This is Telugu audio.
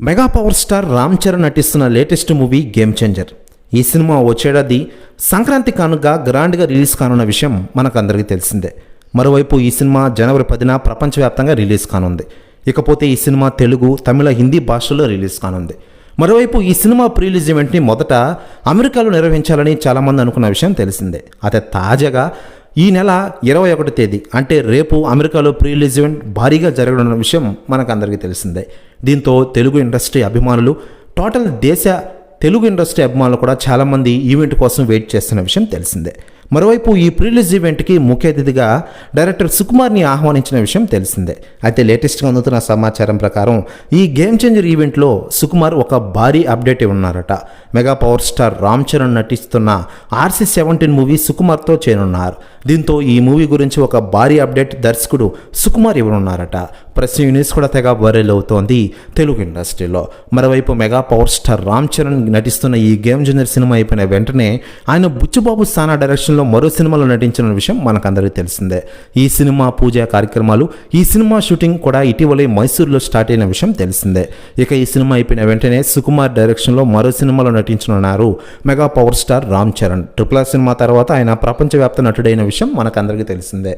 Mega power star Ram Charan నటిస్తున్న లేటెస్ట్ మూవీ గేమ్ చేంజర్ ఈ సినిమా వచ్చేడాది సంక్రాంతి కానుక గ్రాండ్గా రిలీజ్ కానున్న విషయం మనకందరికీ తెలిసిందే. మరోవైపు ఈ సినిమా జనవరి పదిన ప్రపంచవ్యాప్తంగా రిలీజ్ కానుంది. ఇకపోతే ఈ సినిమా తెలుగు తమిళ హిందీ భాషల్లో రిలీజ్ కానుంది. మరోవైపు ఈ సినిమా ప్రీలీజ్ ఈవెంట్ని మొదట అమెరికాలో నిర్వహించాలని చాలామంది అనుకున్న విషయం తెలిసిందే. అయితే తాజాగా ఈ నెల ఇరవై ఒకటి తేదీ అంటే రేపు అమెరికాలో ప్రీలీజ్ ఈవెంట్ భారీగా జరగనున్న విషయం మనకు అందరికీ తెలిసిందే. దీంతో తెలుగు ఇండస్ట్రీ అభిమానులు టోటల్ దేశ తెలుగు ఇండస్ట్రీ అభిమానులు కూడా చాలామంది ఈవెంట్ కోసం వెయిట్ చేస్తున్న విషయం తెలిసిందే. మరోవైపు ఈ ప్రీలిజ్ ఈవెంట్కి ముఖ్య అతిథిగా డైరెక్టర్ సుకుమార్ని ఆహ్వానించిన విషయం తెలిసిందే. అయితే లేటెస్ట్గా అందుతున్న సమాచారం ప్రకారం ఈ గేమ్ చేంజర్ ఈవెంట్లో సుకుమార్ ఒక భారీ అప్డేట్ ఉన్నారట. Mega power star Ram Charan నటిస్తున్న ఆర్సీ సెవెంటీన్ మూవీ సుకుమార్తో చేరున్నారు దీంతో ఈ మూవీ గురించి ఒక భారీ అప్డేట్ దర్శకుడు సుకుమార్ ఇవ్వనున్నారట. ప్రెస్ యూనిస్ కూడా తెగ వైరల్ అవుతోంది తెలుగు ఇండస్ట్రీలో. మరోవైపు mega power star Ram Charan నటిస్తున్న ఈ గేమ్ చేంజర్ సినిమా అయిపోయిన వెంటనే ఆయన బుచ్చుబాబు సానా డైరెక్షన్లో మరో సినిమాలో నటించిన విషయం మనకందరికీ తెలిసిందే. ఈ సినిమా పూజా కార్యక్రమాలు ఈ సినిమా షూటింగ్ కూడా ఇటీవలే మైసూర్లో స్టార్ట్ అయిన విషయం తెలిసిందే. ఇక ఈ సినిమా అయిపోయిన వెంటనే సుకుమార్ డైరెక్షన్లో మరో సినిమాలో నటించనున్నారు mega power star Ram Charan. Triple R cinema తర్వాత ఆయన ప్రపంచవ్యాప్త నటుడైన విషయం మనకందరికీ తెలిసిందే.